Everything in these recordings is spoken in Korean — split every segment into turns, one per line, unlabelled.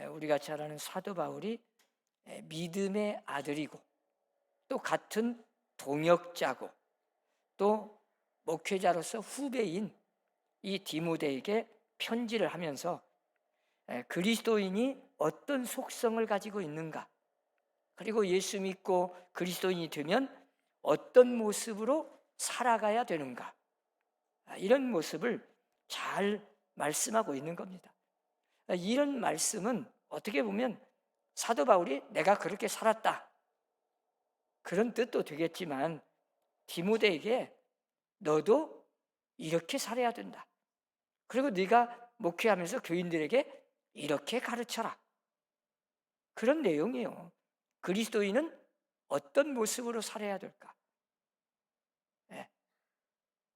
에, 우리가 잘 아는 사도 바울이 에, 믿음의 아들이고 또 같은 동역자고 또 목회자로서 후배인 이 디모데에게 편지를 하면서 에, 그리스도인이 어떤 속성을 가지고 있는가 그리고 예수 믿고 그리스도인이 되면 어떤 모습으로 살아가야 되는가 아, 이런 모습을 잘 말씀하고 있는 겁니다. 아, 이런 말씀은 어떻게 보면 사도 바울이 내가 그렇게 살았다 그런 뜻도 되겠지만 디모데에게 너도 이렇게 살아야 된다. 그리고 네가 목회하면서 교인들에게 이렇게 가르쳐라. 그런 내용이에요. 그리스도인은 어떤 모습으로 살아야 될까? 예.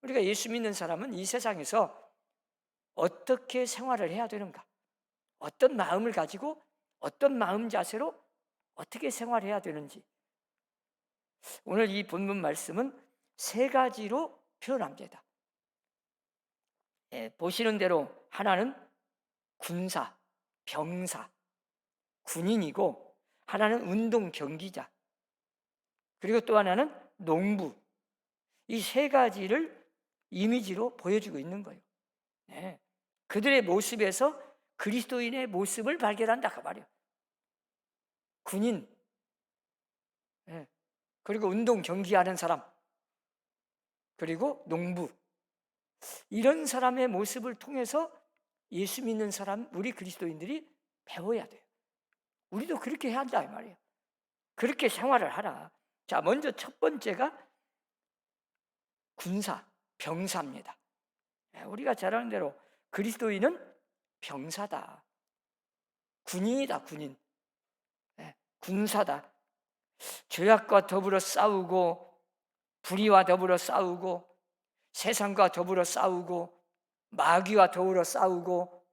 우리가 예수 믿는 사람은 이 세상에서 어떻게 생활을 해야 되는가? 어떤 마음을 가지고 어떤 마음 자세로 어떻게 생활해야 되는지 오늘 이 본문 말씀은 세 가지로 표현합니다. 예, 보시는 대로 하나는 군사, 병사, 군인이고 하나는 운동 경기자 그리고 또 하나는 농부 이 세 가지를 이미지로 보여주고 있는 거예요. 예, 그들의 모습에서 그리스도인의 모습을 발견한다 그 말이에요. 군인, 예, 그리고 운동 경기하는 사람, 그리고 농부 이런 사람의 모습을 통해서 예수 믿는 사람 우리 그리스도인들이 배워야 돼요. 우리도 그렇게 해야 한다 이 말이에요. 그렇게 생활을 하라. 자, 먼저 첫 번째가 군사, 병사입니다. 예, 우리가 잘 아는 대로 그리스도인은 병사다. 군인이다, 군인. 예, 군사다. 죄악과 더불어 싸우고 불의와 더불어 싸우고 세상과 더불어 싸우고 마귀와 더불어 싸우고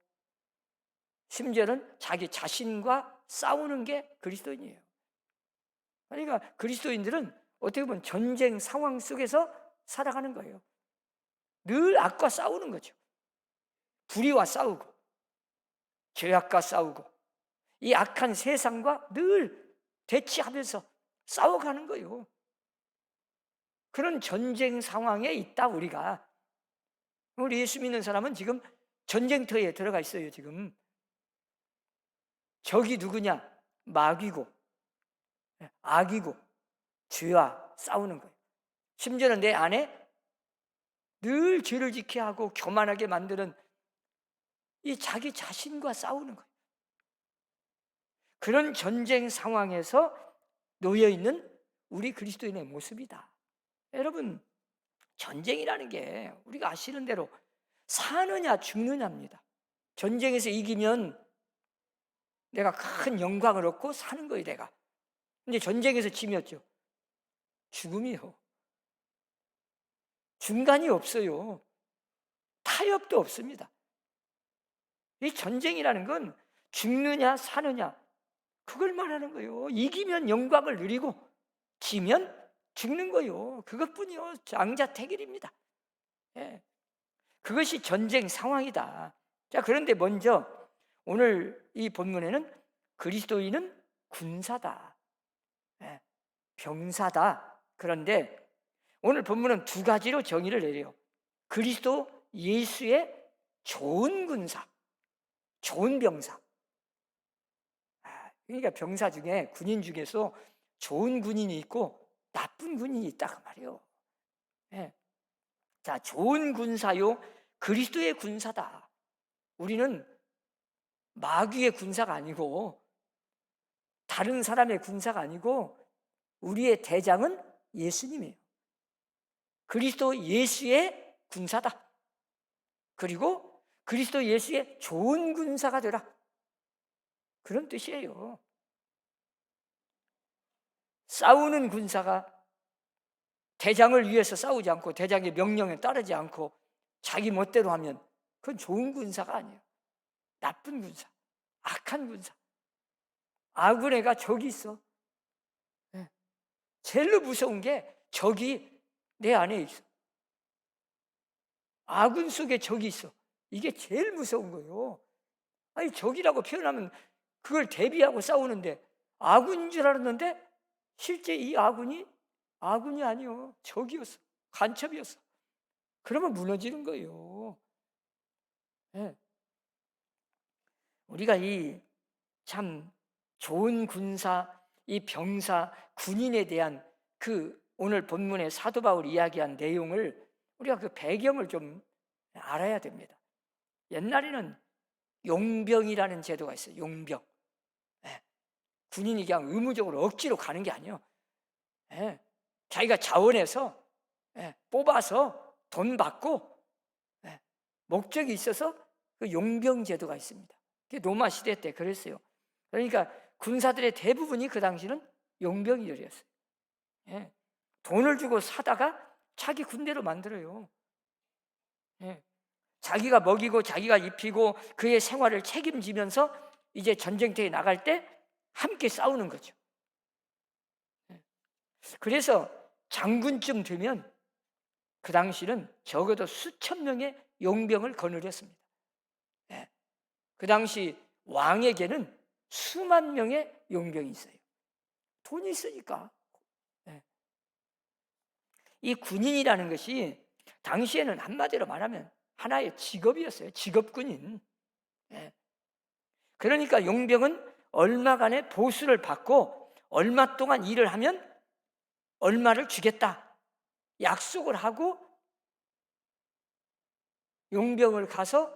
심지어는 자기 자신과 싸우는 게 그리스도인이에요. 그러니까 그리스도인들은 어떻게 보면 전쟁 상황 속에서 살아가는 거예요. 늘 악과 싸우는 거죠. 불의와 싸우고 죄악과 싸우고 이 악한 세상과 늘 대치하면서 싸워가는 거예요. 그런 전쟁 상황에 있다 우리가. 우리 예수 믿는 사람은 지금 전쟁터에 들어가 있어요 지금. 적이 누구냐? 마귀고 악이고 죄와 싸우는 거예요. 심지어는 내 안에 늘 죄를 지게 하고 교만하게 만드는 이 자기 자신과 싸우는 거예요. 그런 전쟁 상황에서 놓여 있는 우리 그리스도인의 모습이다. 여러분, 전쟁이라는 게 우리가 아시는 대로 사느냐 죽느냐입니다. 전쟁에서 이기면 내가 큰 영광을 얻고 사는 거예요, 내가. 근데 전쟁에서 지면죠. 죽음이요. 중간이 없어요. 타협도 없습니다. 이 전쟁이라는 건 죽느냐 사느냐 그걸 말하는 거예요. 이기면 영광을 누리고 지면 죽는 거요. 그것뿐이요. 장자택일입니다. 예. 그것이 전쟁 상황이다. 자, 그런데 먼저 오늘 이 본문에는 그리스도인은 군사다. 예. 병사다. 그런데 오늘 본문은 두 가지로 정의를 내려요. 그리스도 예수의 좋은 군사, 좋은 병사. 아, 그러니까 병사 중에 군인 중에서 좋은 군인이 있고 나쁜 군인이 있다 그 말이에요. 예. 자, 좋은 군사요. 그리스도의 군사다. 우리는 마귀의 군사가 아니고 다른 사람의 군사가 아니고 우리의 대장은 예수님이에요. 그리스도 예수의 군사다. 그리고 그리스도 예수의 좋은 군사가 되라. 그런 뜻이에요. 싸우는 군사가 대장을 위해서 싸우지 않고 대장의 명령에 따르지 않고 자기 멋대로 하면 그건 좋은 군사가 아니에요. 나쁜 군사, 악한 군사. 아군애가 적이 있어. 네. 제일로 무서운 게 적이 내 안에 있어. 아군 속에 적이 있어. 이게 제일 무서운 거예요. 아니 적이라고 표현하면 그걸 대비하고 싸우는데 아군인 줄 알았는데 실제 이 아군이 아군이 아니요 적이었어 간첩이었어. 그러면 무너지는 거예요. 예. 우리가 이 참 좋은 군사, 이 병사, 군인에 대한 그 오늘 본문의 사도 바울 이야기한 내용을 우리가 그 배경을 좀 알아야 됩니다. 옛날에는 용병이라는 제도가 있어요. 용병. 예. 군인이 그냥 의무적으로 억지로 가는 게 아니에요. 예. 자기가 자원해서 예. 뽑아서 돈 받고 예. 목적이 있어서 그 용병 제도가 있습니다. 그게 로마 시대 때 그랬어요. 그러니까 군사들의 대부분이 그 당시는 용병이들이었어요. 예. 돈을 주고 사다가 자기 군대로 만들어요. 예. 자기가 먹이고 자기가 입히고 그의 생활을 책임지면서 이제 전쟁터에 나갈 때 함께 싸우는 거죠. 예. 그래서 장군쯤 되면 그 당시는 적어도 수천 명의 용병을 거느렸습니다. 예. 그 당시 왕에게는 수만 명의 용병이 있어요. 돈이 있으니까. 예. 이 군인이라는 것이 당시에는 한마디로 말하면 하나의 직업이었어요. 직업군인. 예. 그러니까 용병은 얼마간의 보수를 받고 얼마 동안 일을 하면 얼마를 주겠다. 약속을 하고 용병을 가서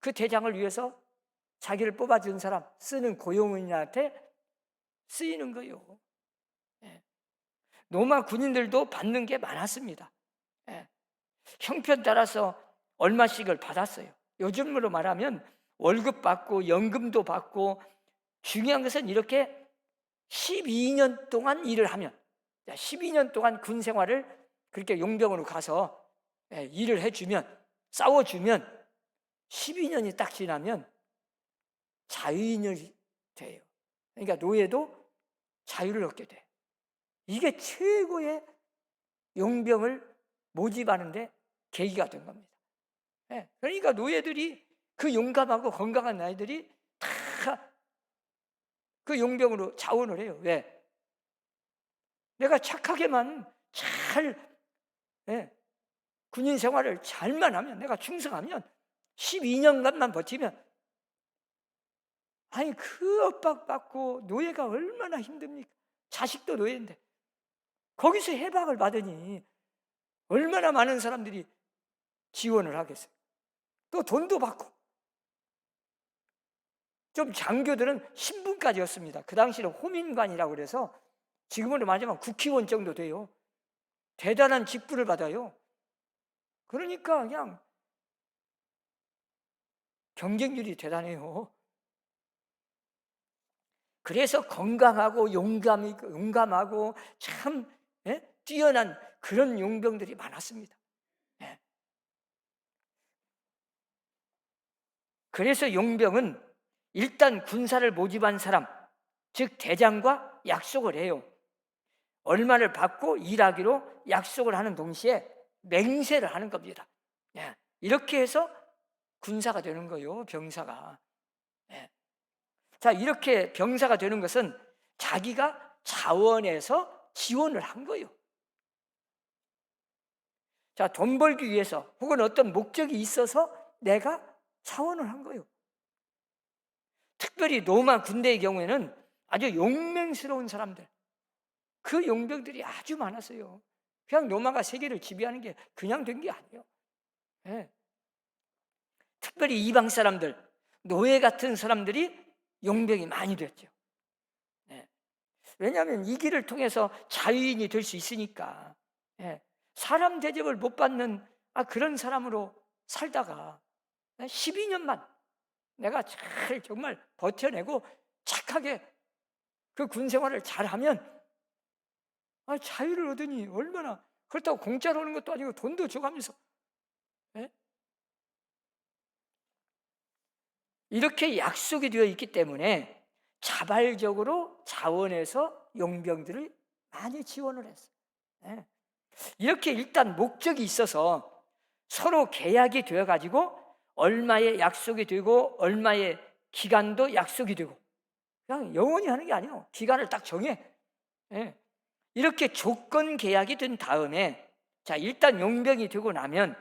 그 대장을 위해서 자기를 뽑아준 사람 쓰는 고용인한테 쓰이는 거요. 예. 로마 군인들도 받는 게 많았습니다. 예. 형편 따라서 얼마씩을 받았어요. 요즘으로 말하면 월급 받고 연금도 받고 중요한 것은 이렇게 12년 동안 일을 하면 12년 동안 군 생활을 그렇게 용병으로 가서 예, 일을 해주면 싸워주면 12년이 딱 지나면 자유인이 돼요. 그러니까 노예도 자유를 얻게 돼. 이게 최고의 용병을 모집하는데 계기가 된 겁니다. 네. 그러니까 노예들이 그 용감하고 건강한 나이들이 다 그 용병으로 자원을 해요. 왜? 내가 착하게만 잘 네. 군인 생활을 잘만 하면 내가 충성하면 12년간만 버티면 아니 그 엇박받고 노예가 얼마나 힘듭니까? 자식도 노예인데 거기서 해박을 받으니 얼마나 많은 사람들이 지원을 하겠어요. 또 돈도 받고 좀 장교들은 신분까지였습니다. 그 당시는 호민관이라고 그래서 지금으로 말하자면 국회의원 정도 돼요. 대단한 직분을 받아요. 그러니까 그냥 경쟁률이 대단해요. 그래서 건강하고 용감이, 용감하고 참 예? 뛰어난 그런 용병들이 많았습니다. 그래서 용병은 일단 군사를 모집한 사람, 즉 대장과 약속을 해요. 얼마를 받고 일하기로 약속을 하는 동시에 맹세를 하는 겁니다. 예. 이렇게 해서 군사가 되는 거요, 병사가. 예. 자, 이렇게 병사가 되는 것은 자기가 자원해서 지원을 한 거예요. 자, 돈 벌기 위해서 혹은 어떤 목적이 있어서 내가 자원을 한 거예요. 특별히 로마 군대의 경우에는 아주 용맹스러운 사람들, 그 용병들이 아주 많았어요. 그냥 로마가 세계를 지배하는 게 그냥 된 게 아니에요. 네. 특별히 이방 사람들, 노예 같은 사람들이 용병이 많이 됐죠. 네. 왜냐하면 이 길을 통해서 자유인이 될 수 있으니까 네. 사람 대접을 못 받는 아, 그런 사람으로 살다가 12년만 내가 잘 정말 버텨내고 착하게 그 군 생활을 잘하면 아, 자유를 얻으니 얼마나 그렇다고 공짜로 오는 것도 아니고 돈도 줘가면서 네? 이렇게 약속이 되어 있기 때문에 자발적으로 자원해서 용병들을 많이 지원을 했어요. 네. 이렇게 일단 목적이 있어서 서로 계약이 되어 가지고 얼마의 약속이 되고 얼마의 기간도 약속이 되고 그냥 영원히 하는 게 아니에요. 기간을 딱 정해. 예. 이렇게 조건 계약이 된 다음에 자 일단 용병이 되고 나면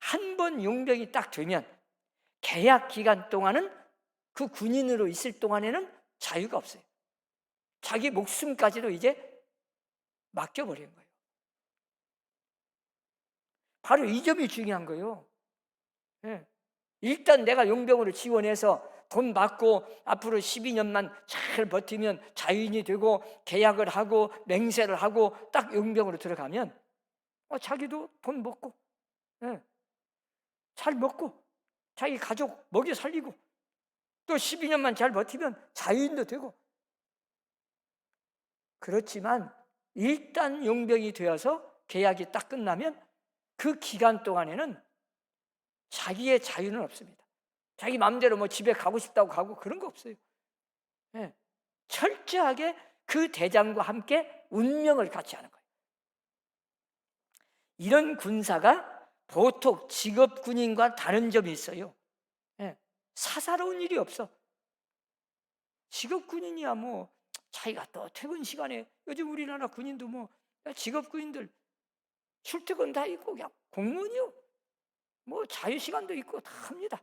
한 번 용병이 딱 되면 계약 기간 동안은 그 군인으로 있을 동안에는 자유가 없어요. 자기 목숨까지도 이제 맡겨버리는 거예요. 바로 이 점이 중요한 거예요. 예. 일단 내가 용병으로 지원해서 돈 받고 앞으로 12년만 잘 버티면 자유인이 되고 계약을 하고 맹세를 하고 딱 용병으로 들어가면 어, 자기도 돈 먹고 예. 잘 먹고 자기 가족 먹여 살리고 또 12년만 잘 버티면 자유인도 되고 그렇지만 일단 용병이 되어서 계약이 딱 끝나면 그 기간 동안에는 자기의 자유는 없습니다. 자기 마음대로 뭐 집에 가고 싶다고 가고 그런 거 없어요. 예. 철저하게 그 대장과 함께 운명을 같이 하는 거예요. 이런 군사가 보통 직업 군인과 다른 점이 있어요. 예. 사사로운 일이 없어. 직업 군인이야 뭐 자기가 또 퇴근 시간에 요즘 우리나라 군인도 뭐 직업 군인들 출퇴근 다 있고 그냥 공무원이요. 뭐 자유 시간도 있고 다 합니다.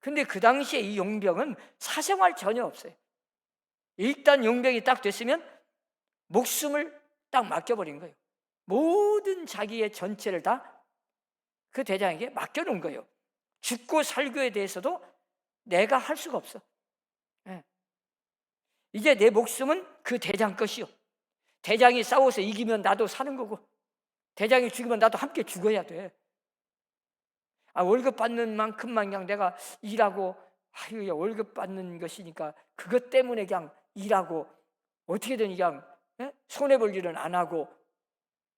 근데 그 당시에 이 용병은 사생활 전혀 없어요. 일단 용병이 딱 됐으면 목숨을 딱 맡겨버린 거예요. 모든 자기의 전체를 다 그 대장에게 맡겨놓은 거예요. 죽고 살고에 대해서도 내가 할 수가 없어. 예. 이제 내 목숨은 그 대장 것이요. 대장이 싸워서 이기면 나도 사는 거고, 대장이 죽으면 나도 함께 죽어야 돼. 아, 월급 받는 만큼만 그냥 내가 일하고, 아유, 월급 받는 것이니까 그것 때문에 그냥 일하고, 어떻게든 그냥 예? 손해 볼 일은 안 하고,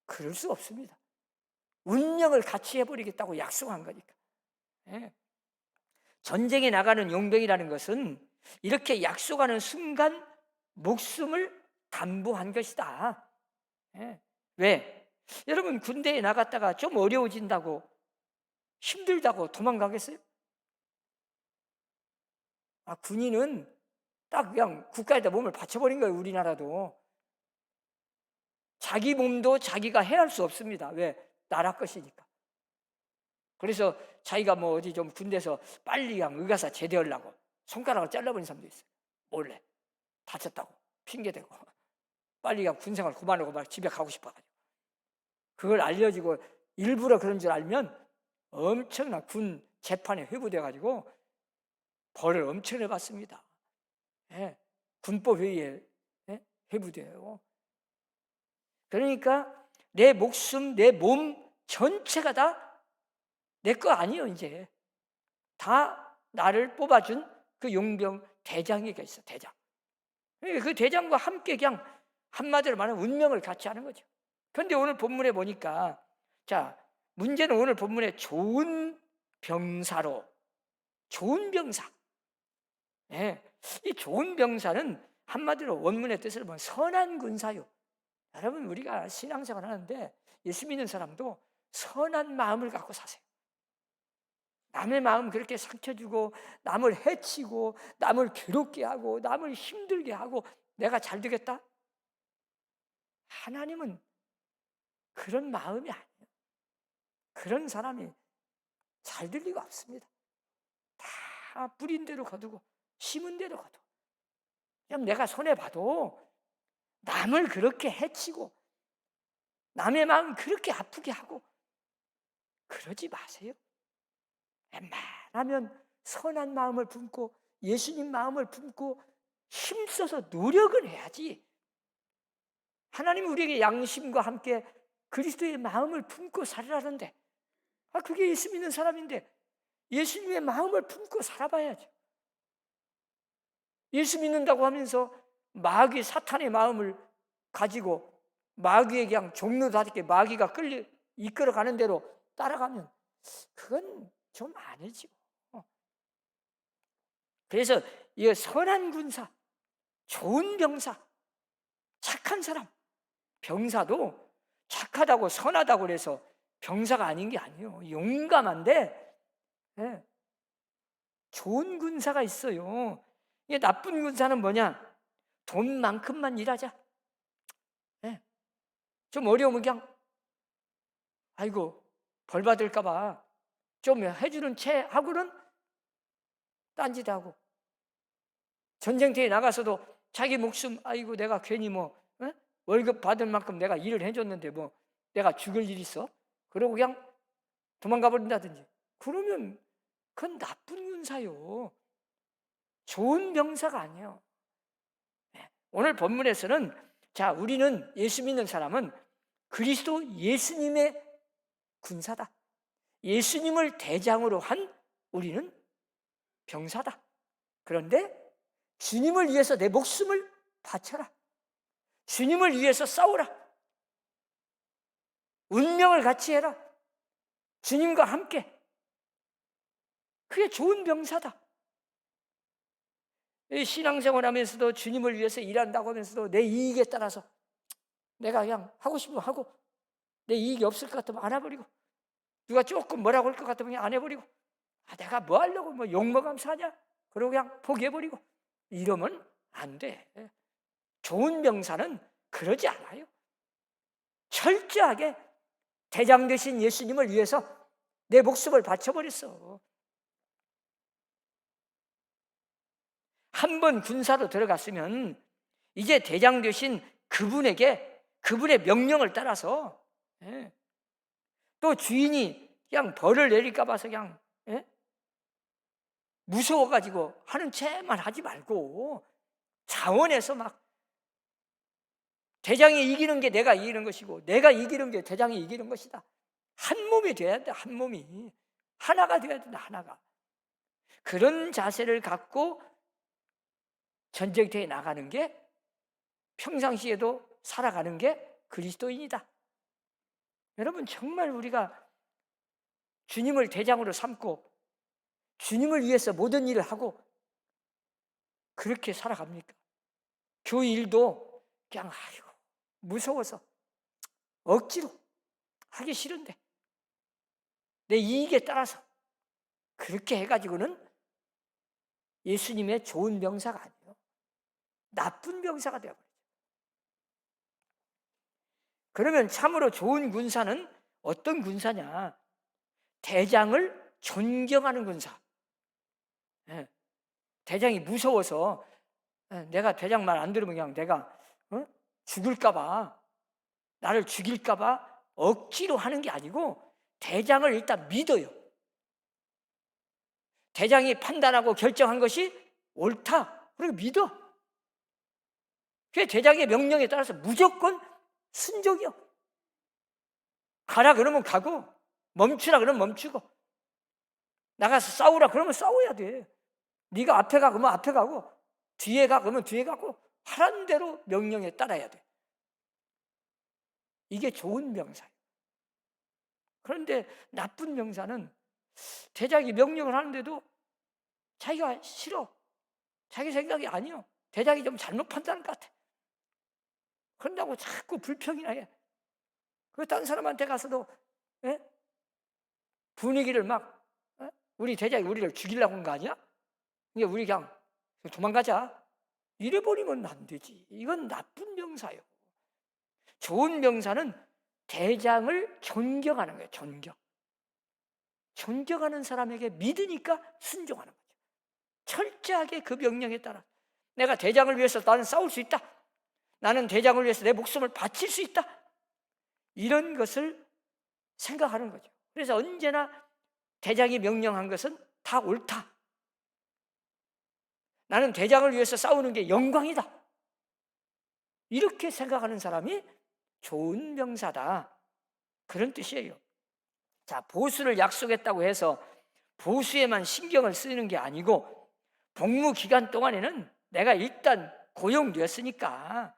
그럴 수 없습니다. 운명을 같이 해버리겠다고 약속한 거니까. 예. 전쟁에 나가는 용병이라는 것은 이렇게 약속하는 순간 목숨을 담보한 것이다. 예. 왜? 여러분 군대에 나갔다가 좀 어려워진다고 힘들다고 도망가겠어요? 아, 군인은 딱 그냥 국가에다 몸을 바쳐버린 거예요, 우리나라도. 자기 몸도 자기가 해할 수 없습니다. 왜? 나라 것이니까. 그래서 자기가 뭐 어디 좀 군대에서 빨리 그냥 의가사 제대하려고 손가락을 잘라버린 사람도 있어요. 몰래. 다쳤다고. 핑계대고. 빨리 그냥 군생활 그만하고 말 집에 가고 싶어가지고. 그걸 알려지고 일부러 그런 줄 알면 엄청난 군 재판에 회부돼 가지고 벌을 엄청 내봤습니다. 예, 군법 회의에 예, 회부돼요. 그러니까 내 목숨, 내 몸 전체가 다 내 거 아니에요, 이제. 다 나를 뽑아준 그 용병 대장에게 있어, 대장. 그 대장과 함께 그냥 한마디로 말하면 운명을 같이 하는 거죠. 그런데 오늘 본문에 보니까, 자, 문제는 오늘 본문에 좋은 병사로, 좋은 병사. 예, 이 좋은 병사는 한마디로 원문의 뜻을 보면 선한 군사요. 여러분 우리가 신앙생활 하는데 예수 믿는 사람도 선한 마음을 갖고 사세요. 남의 마음 그렇게 상처 주고 남을 해치고 남을 괴롭게 하고 남을 힘들게 하고 내가 잘 되겠다? 하나님은 그런 마음이 아니에요. 그런 사람이 잘 될 리가 없습니다. 다 뿌린 대로 거두고 심은 대로 거두고 그냥 내가 손해 봐도 남을 그렇게 해치고 남의 마음 그렇게 아프게 하고 그러지 마세요. 웬만하면 선한 마음을 품고 예수님 마음을 품고 힘써서 노력을 해야지. 하나님 우리에게 양심과 함께 그리스도의 마음을 품고 살으라는데 아 그게 예수 믿는 사람인데 예수님의 마음을 품고 살아봐야죠. 예수 믿는다고 하면서 마귀 사탄의 마음을 가지고 마귀의 그냥 종로 다르게 마귀가 끌려 이끌어 가는 대로 따라가면 그건 좀 아니죠. 어. 그래서 이 선한 군사, 좋은 병사, 착한 사람, 병사도 착하다고 선하다고 그래서 병사가 아닌 게 아니에요. 용감한데 네. 좋은 군사가 있어요. 이게 나쁜 군사는 뭐냐? 돈만큼만 일하자. 예. 좀 어려우면 그냥 아이고 벌 받을까봐 좀 해주는 채 하고는 딴짓 하고 전쟁터에 나가서도 자기 목숨 아이고 내가 괜히 뭐 예? 월급 받을 만큼 내가 일을 해줬는데 뭐 내가 죽을 일 있어? 그러고 그냥 도망가 버린다든지 그러면 그건 나쁜 군사요. 좋은 병사가 아니에요. 네. 오늘 본문에서는 자 우리는 예수 믿는 사람은 그리스도 예수님의 군사다. 예수님을 대장으로 한 우리는 병사다. 그런데 주님을 위해서 내 목숨을 바쳐라. 주님을 위해서 싸우라. 운명을 같이 해라. 주님과 함께. 그게 좋은 병사다. 신앙생활 하면서도 주님을 위해서 일한다고 하면서도 내 이익에 따라서 내가 그냥 하고 싶으면 하고 내 이익이 없을 것 같으면 안 해버리고 누가 조금 뭐라고 할 것 같으면 그냥 안 해버리고 아, 내가 뭐 하려고 뭐 욕먹으면서 하냐? 그러고 그냥 포기해버리고 이러면 안 돼. 좋은 병사는 그러지 않아요. 철저하게 대장 되신 예수님을 위해서 내 목숨을 바쳐버렸어. 한 번 군사로 들어갔으면 이제 대장 되신 그분에게 그분의 명령을 따라서 예. 또 주인이 그냥 벌을 내릴까 봐서 그냥 예? 무서워가지고 하는 채만 하지 말고 자원에서 막 대장이 이기는 게 내가 이기는 것이고 내가 이기는 게 대장이 이기는 것이다. 한 몸이 돼야 돼, 한 몸이. 하나가 돼야 된다, 하나가. 그런 자세를 갖고 전쟁터에 나가는 게 평상시에도 살아가는 게 그리스도인이다. 여러분, 정말 우리가 주님을 대장으로 삼고 주님을 위해서 모든 일을 하고 그렇게 살아갑니까? 교회 일도 그냥 아이고 무서워서 억지로 하기 싫은데 내 이익에 따라서 그렇게 해가지고는 예수님의 좋은 병사가 아니에요. 나쁜 병사가 되어버리죠. 그러면 참으로 좋은 군사는 어떤 군사냐? 대장을 존경하는 군사. 예. 대장이 무서워서 예, 내가 대장 말 안 들으면 그냥 내가 어? 죽을까봐 나를 죽일까봐 억지로 하는 게 아니고 대장을 일단 믿어요. 대장이 판단하고 결정한 것이 옳다. 그리고 믿어. 그 대장의 명령에 따라서 무조건 순종이요. 가라 그러면 가고 멈추라 그러면 멈추고 나가서 싸우라 그러면 싸워야 돼. 네가 앞에 가 그러면 앞에 가고 뒤에 가 그러면 뒤에 가고 하란 대로 명령에 따라야 돼. 이게 좋은 명사예요. 그런데 나쁜 명사는 대장이 명령을 하는데도 자기가 싫어. 자기 생각이 아니요. 대장이 좀 잘못 판단한 것 같아. 그런다고 자꾸 불평이나 해. 그딴 사람한테 가서도 에? 예? 분위기를 막 에? 어? 우리 대장이 우리를 죽이려고 한 거 아니야? 이게 우리 그냥 도망가자. 이래버리면 안 되지. 이건 나쁜 명사예요. 좋은 명사는 대장을 존경하는 거예요. 존경. 존경하는 사람에게 믿으니까 순종하는 거죠. 철저하게 그 명령에 따라 내가 대장을 위해서 나는 싸울 수 있다. 나는 대장을 위해서 내 목숨을 바칠 수 있다. 이런 것을 생각하는 거죠. 그래서 언제나 대장이 명령한 것은 다 옳다. 나는 대장을 위해서 싸우는 게 영광이다. 이렇게 생각하는 사람이 좋은 명사다. 그런 뜻이에요. 자, 보수를 약속했다고 해서 보수에만 신경을 쓰는 게 아니고 복무 기간 동안에는 내가 일단 고용되었으니까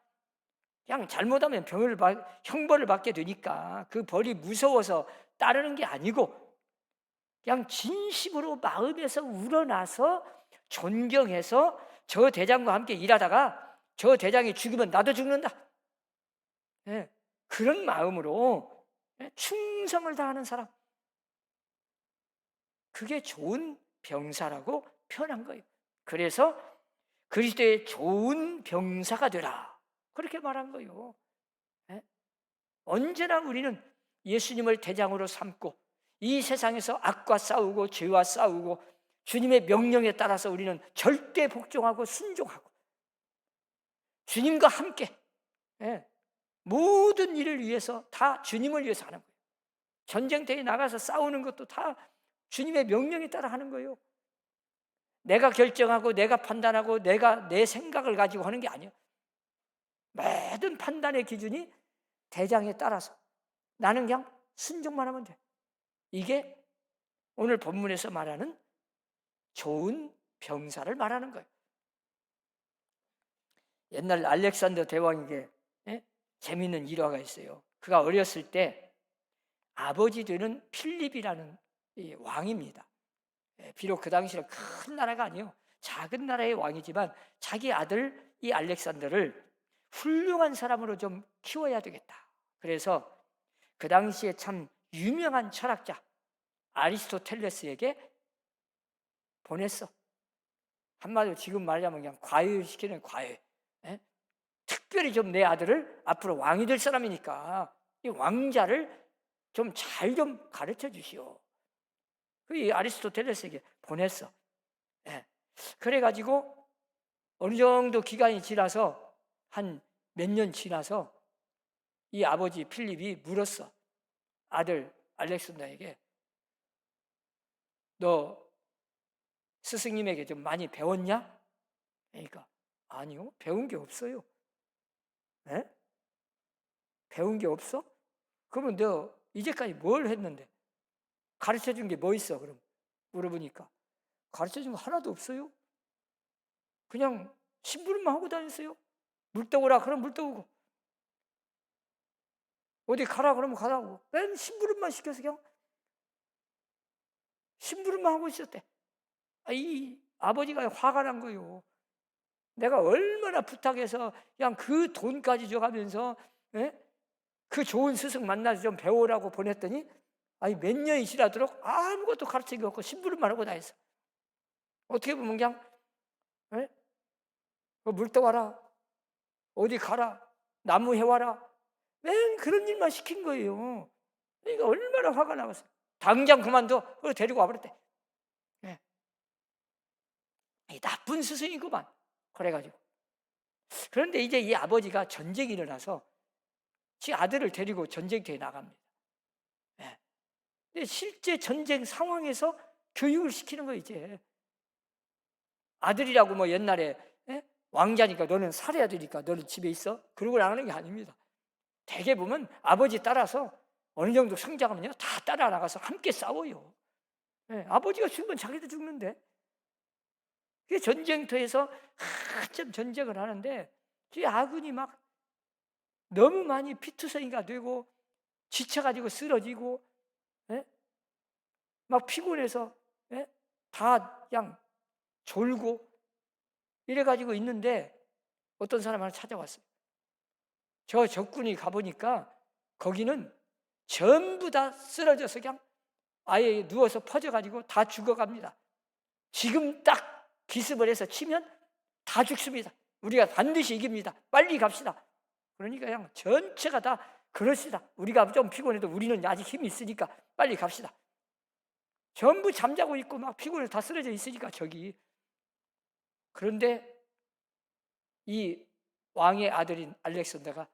그냥 잘못하면 병을 받, 형벌을 받게 되니까 그 벌이 무서워서 따르는 게 아니고 그냥 진심으로 마음에서 우러나서 존경해서 저 대장과 함께 일하다가 저 대장이 죽으면 나도 죽는다. 네, 그런 마음으로 예, 충성을 다하는 사람. 그게 좋은 병사라고 표현한 거예요. 그래서 그리스도의 좋은 병사가 되라. 그렇게 말한 거요. 예? 언제나 우리는 예수님을 대장으로 삼고 이 세상에서 악과 싸우고 죄와 싸우고 주님의 명령에 따라서 우리는 절대 복종하고 순종하고 주님과 함께 예, 모든 일을 위해서 다 주님을 위해서 하는 거예요. 전쟁터에 나가서 싸우는 것도 다 주님의 명령에 따라 하는 거예요. 내가 결정하고 내가 판단하고 내가 내 생각을 가지고 하는 게 아니에요. 모든 판단의 기준이 대장에 따라서 나는 그냥 순종만 하면 돼. 이게 오늘 본문에서 말하는 좋은 병사를 말하는 거예요. 옛날 알렉산더 대왕에게 예? 재미있는 일화가 있어요. 그가 어렸을 때 아버지 되는 필립이라는 왕입니다. 예, 비록 그 당시는 큰 나라가 아니요 작은 나라의 왕이지만 자기 아들 이 알렉산더를 훌륭한 사람으로 좀 키워야 되겠다. 그래서 그 당시에 참 유명한 철학자 아리스토텔레스에게 보냈어. 한마디로 지금 말하자면 그냥 과외시키는 과외. 예? 특별히 좀 내 아들을 앞으로 왕이 될 사람이니까 이 왕자를 좀 잘좀 가르쳐 주시오. 그 아리스토텔레스에게 보냈어. 예. 그래가지고 어느 정도 기간이 지나서 한 몇 년 지나서 이 아버지 필립이 물었어. 아들 알렉산더에게 너 스승님에게 좀 많이 배웠냐? 그러니까 아니요 배운 게 없어요. 에? 배운 게 없어? 그러면 너 이제까지 뭘 했는데? 가르쳐 준 게 뭐 있어? 그럼 물어보니까 가르쳐 준 거 하나도 없어요. 그냥 심부름만 하고 다녔어요. 물 떠오라 그럼 물 떠오고 어디 가라 그러면 가라고 맨 심부름만 시켜서 그냥 심부름만 하고 있었대. 아, 이 아버지가 화가 난 거요. 내가 얼마나 부탁해서 그냥 그 돈까지 줘가면서 에? 예? 그 좋은 스승 만나서 좀 배우라고 보냈더니 아니 몇 년이 지나도록 아무것도 가르친 게 없고 심부름만 하고 다녔어. 어떻게 보면 그냥 에? 예? 어, 물 떠 와라 어디 가라 나무 해와라 맨 그런 일만 시킨 거예요. 그러니까 얼마나 화가 나겠어. 당장 그만둬. 그걸 데리고 와버렸대. 네. 나쁜 스승이구만. 그래가지고. 그런데 이제 이 아버지가 전쟁이 일어나서 지 아들을 데리고 전쟁터에 나갑니다. 네. 근데 실제 전쟁 상황에서 교육을 시키는 거 이제. 아들이라고 뭐 옛날에 네? 왕자니까 너는 살해야 되니까 너는 집에 있어. 그러고 나가는 게 아닙니다. 대개 보면 아버지 따라서 어느 정도 성장하면요 다 따라 나가서 함께 싸워요. 네, 아버지가 죽으면 자기도 죽는데. 그 전쟁터에서 한참 전쟁을 하는데 이 아군이 막 너무 많이 피투성이가 되고 지쳐가지고 쓰러지고 네? 막 피곤해서 네? 다 그냥 졸고 이래가지고 있는데 어떤 사람 하나 찾아왔어요. 저 적군이 가보니까 거기는 전부 다 쓰러져서 그냥 아예 누워서 퍼져가지고 다 죽어갑니다. 지금 딱 기습을 해서 치면 다 죽습니다. 우리가 반드시 이깁니다. 빨리 갑시다. 그러니까 그냥 전체가 다 그러시다. 우리가 좀 피곤해도 우리는 아직 힘이 있으니까 빨리 갑시다. 전부 잠자고 있고 막 피곤해 다 쓰러져 있으니까 저기. 그런데 이 왕의 아들인 알렉산더가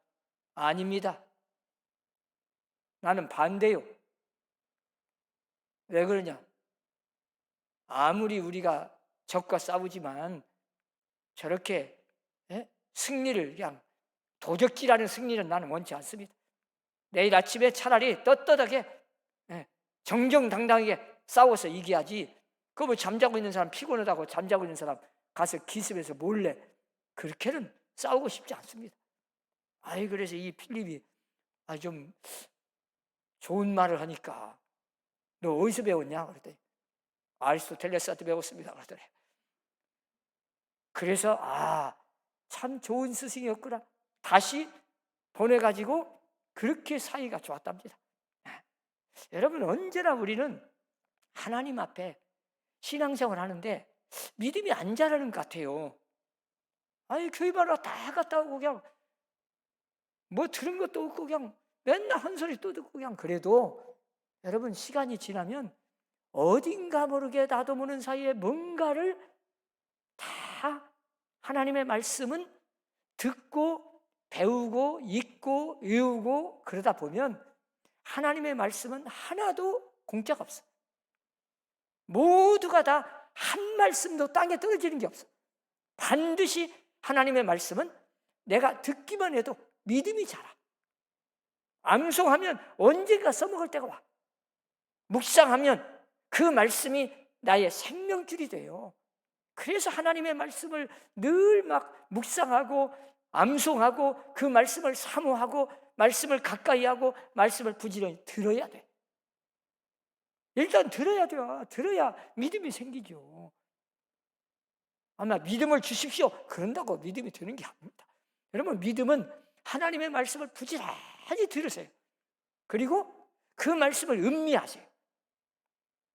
아닙니다. 나는 반대요. 왜 그러냐? 아무리 우리가 적과 싸우지만 저렇게 예? 승리를 그냥 도적질하는 승리는 나는 원치 않습니다. 내일 아침에 차라리 떳떳하게 예? 정정당당하게 싸워서 이겨야지. 그거 뭐 잠자고 있는 사람 피곤하다고 잠자고 있는 사람 가서 기습해서 몰래 그렇게는 싸우고 싶지 않습니다. 아이 그래서 이 필립이 아 좀 좋은 말을 하니까 너 어디서 배웠냐? 그랬더니 아리스토텔레스한테 배웠습니다. 그러더래. 그래서 아, 참 좋은 스승이었구나. 다시 보내가지고 그렇게 사이가 좋았답니다. 여러분 언제나 우리는 하나님 앞에 신앙생활 하는데 믿음이 안 자라는 것 같아요. 아니 교회 바로 다 갔다 오고 그냥 뭐 들은 것도 없고 그냥 맨날 한 소리 또 듣고 그냥 그래도 여러분 시간이 지나면 어딘가 모르게 나도 모르는 사이에 뭔가를 다 하나님의 말씀은 듣고 배우고 읽고 외우고 그러다 보면 하나님의 말씀은 하나도 공짜가 없어. 모두가 다 한 말씀도 땅에 떨어지는 게 없어. 반드시 하나님의 말씀은 내가 듣기만 해도 믿음이 자라. 암송하면 언젠가 써먹을 때가 와. 묵상하면 그 말씀이 나의 생명줄이 돼요. 그래서 하나님의 말씀을 늘 막 묵상하고 암송하고 그 말씀을 사모하고 말씀을 가까이 하고 말씀을 부지런히 들어야 돼. 일단 들어야 돼요. 들어야 믿음이 생기죠. 아마 믿음을 주십시오. 그런다고 믿음이 되는 게 아닙니다. 여러분, 믿음은 하나님의 말씀을 부지런히 들으세요. 그리고 그 말씀을 음미하세요.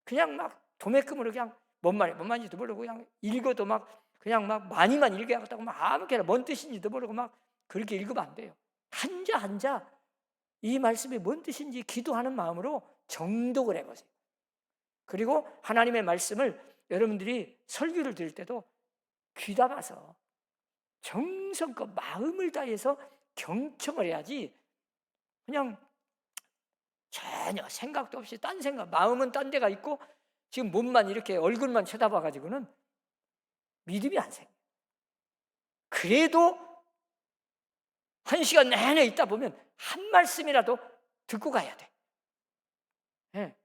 그냥 막 도매금으로 그냥 뭔 말이야, 뭔 말인지도 모르고 그냥 읽어도 막 그냥 막 많이만 읽어야겠다고 막 아무렇게나 뭔 뜻인지도 모르고 막 그렇게 읽으면 안 돼요. 한자 한자 이 말씀이 뭔 뜻인지 기도하는 마음으로 정독을 해보세요. 그리고 하나님의 말씀을 여러분들이 설교를 들을 때도 귀담아서 정성껏 마음을 다해서 경청을 해야지 그냥 전혀 생각도 없이 딴 생각 마음은 딴 데가 있고 지금 몸만 이렇게 얼굴만 쳐다봐 가지고는 믿음이 안 생겨. 그래도 한 시간 내내 있다 보면 한 말씀이라도 듣고 가야 돼. 예.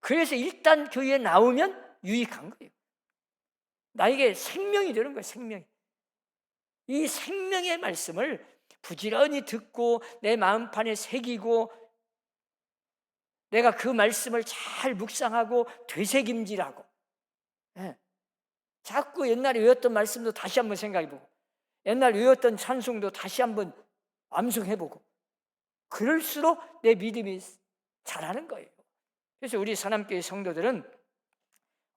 그래서 일단 교회에 나오면 유익한 거예요. 나에게 생명이 되는 거예요, 생명이. 이 생명의 말씀을 부지런히 듣고 내 마음판에 새기고 내가 그 말씀을 잘 묵상하고 되새김질하고 예. 자꾸 옛날에 외웠던 말씀도 다시 한번 생각해보고 옛날 외웠던 찬송도 다시 한번 암송해보고 그럴수록 내 믿음이 자라는 거예요. 그래서 우리 사남교회 성도들은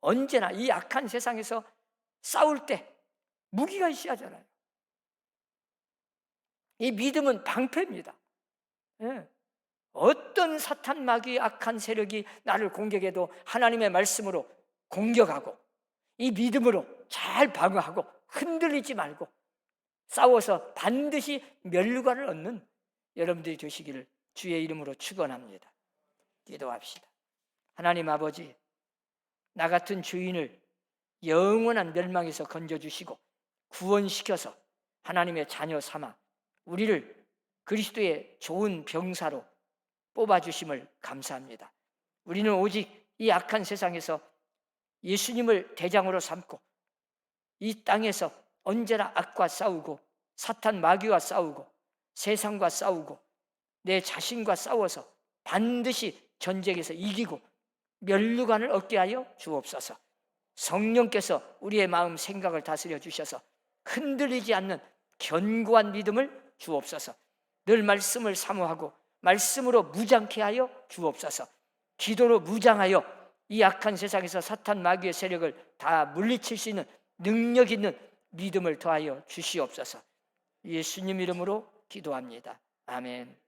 언제나 이 악한 세상에서 싸울 때 무기가 있어야 하잖아요. 이 믿음은 방패입니다. 예. 어떤 사탄 마귀 악한 세력이 나를 공격해도 하나님의 말씀으로 공격하고 이 믿음으로 잘 방어하고 흔들리지 말고 싸워서 반드시 멸류관을 얻는 여러분들이 되시기를 주의 이름으로 축원합니다. 기도합시다. 하나님 아버지, 나 같은 주인을 영원한 멸망에서 건져 주시고 구원시켜서 하나님의 자녀 삼아 우리를 그리스도의 좋은 병사로 뽑아 주심을 감사합니다. 우리는 오직 이 악한 세상에서 예수님을 대장으로 삼고 이 땅에서 언제나 악과 싸우고 사탄 마귀와 싸우고 세상과 싸우고 내 자신과 싸워서 반드시 전쟁에서 이기고 멸류관을 얻게 하여 주옵소서. 성령께서 우리의 마음 생각을 다스려 주셔서 흔들리지 않는 견고한 믿음을 주옵소서. 늘 말씀을 사모하고 말씀으로 무장케 하여 주옵소서. 기도로 무장하여 이 악한 세상에서 사탄 마귀의 세력을 다 물리칠 수 있는 능력 있는 믿음을 더하여 주시옵소서. 예수님 이름으로 기도합니다. 아멘.